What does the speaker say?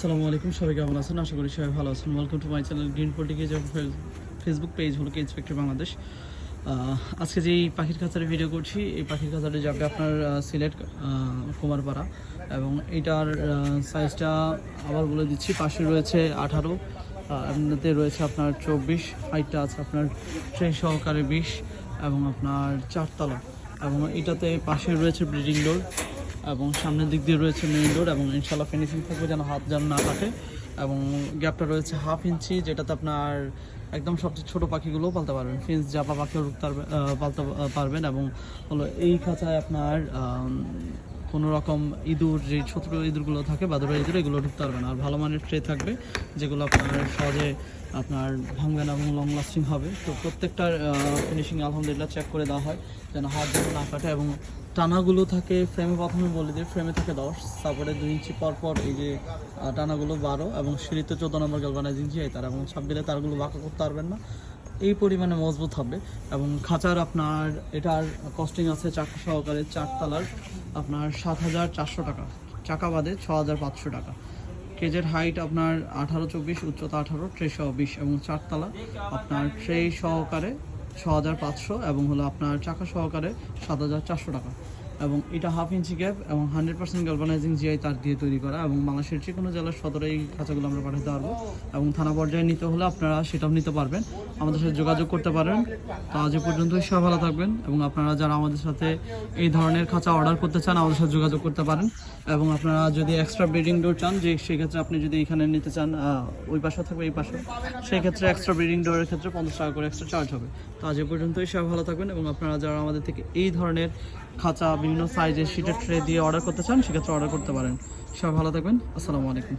আসসালামু আলাইকুম, সবাই কেমন আছেন? আশা করি সবাই ভালো আছেন। Welcome to my channel green পলিটিকে যে ফেসবুক পেজ হলো কেজ বাংলাদেশ আজকে যে পাখির খাঁচারে ভিডিও করছি, এই পাখির খাঁচারে যাবে আপনার সিলেট কুমারপাড়া। এবং এটার সাইজটা আবার বলে দিচ্ছি, পাশে রয়েছে আঠারো এমনিতে রয়েছে আপনার চব্বিশ হাইটটা আছে আপনার ট্রেন সহকারে বিশ, এবং আপনার চারতলা। এবং এটাতে পাশে রয়েছে ব্রিডিং ডোর এবং সামনের দিক দিয়ে রয়েছে মেইন ডোর এবং ইনশাল্লাহ ফিনিশিং থাকবে যেন হাত যেন না কাটে এবং গ্যাপটা রয়েছে হাফ ইঞ্চি যেটাতে আপনার একদম সবচেয়ে ছোটো পাখিগুলো পালতে পারবেন। ফিন্স জাপা পাখিও পালতে পারবেন এবং হলো এই খাঁচায় আপনার কোনো রকম ইঁদুর, যে ছোট ইঁদুরগুলো থাকে, বাদুড়া ইঁদুর, এগুলো ঢুকতে পারবে না। আর ভালো মানের ট্রে থাকবে, যেগুলো আপনার সহজে আপনার ভাঙবে না এবং লং লাস্টিং হবে। তো প্রত্যেকটার ফিনিশিং আলহামদুলিল্লাহ চেক করে দেওয়া হয়, যেন হাত যেন না কাটে এবং টানাগুলো থাকে ফ্রেমে প্রথমে বলে দিই ফ্রেমে থাকে দশ, তারপরে দুই ইঞ্চি পর পর এই যে টানাগুলো বারো এবং সিঁড়িতে চোদ্দ নম্বর গালভানাইজিং জিআই তার এবং ছাব্বিলে তারগুলো বাঁকা করতে পারবেন না। এই পরিমাণে মজবুত হবে এবং খাঁচার আপনার এটার কস্টিং আছে চাকা সহকারে চারতলার আপনার সাত হাজার চারশো টাকা। চাকা বাদে ছ হাজার পাঁচশো টাকা। কেজের হাইট আপনার আঠারো চব্বিশ, উচ্চতা আঠারো ট্রে সহ বিশ এবং চারতলা আপনার ট্রে সহকারে ছ হাজার পাঁচশো এবং হলো আপনার চাকা সহকারে সাত হাজার চারশো টাকা। এবং এটা হাফ ইঞ্চি গ্যাপ এবং হান্ড্রেড পার্সেন্ট গালভানাইজিং জিআই তার দিয়ে তৈরি করা এবং বাংলাদেশের যে কোনো জেলার সদরে এই খাঁচাগুলো আমরা পাঠাতে পারব এবং থানা পর্যায়ে নিতে হলে আপনারা সেটাও নিতে পারবেন। আমাদের সাথে যোগাযোগ করতে পারেন। তো আজ এ পর্যন্তই সব ভালো থাকবেন এবং আপনারা যারা আমাদের সাথে এই ধরনের খাঁচা অর্ডার করতে চান, আমাদের সাথে যোগাযোগ করতে পারেন। এবং আপনারা যদি এক্সট্রা ব্রিডিং ডোর চান, যে সেক্ষেত্রে আপনি যদি এখানে নিতে চান ওই পাশে থাকবে এই পাশে, সেই ক্ষেত্রে এক্সট্রা ব্রিডিং ডোরের ক্ষেত্রে পঞ্চাশ টাকা করে এক্সট্রা চার্জ হবে। তো আজ পর্যন্তই সব ভালো থাকবেন এবং আপনারা যারা আমাদের থেকে এই ধরনের খাঁচা বিভিন্ন সাইজের শীটের ট্রে দিয়ে অর্ডার করতে চান, সেক্ষেত্রে অর্ডার করতে পারেন। সবাই ভালো থাকবেন। আসসালামু আলাইকুম।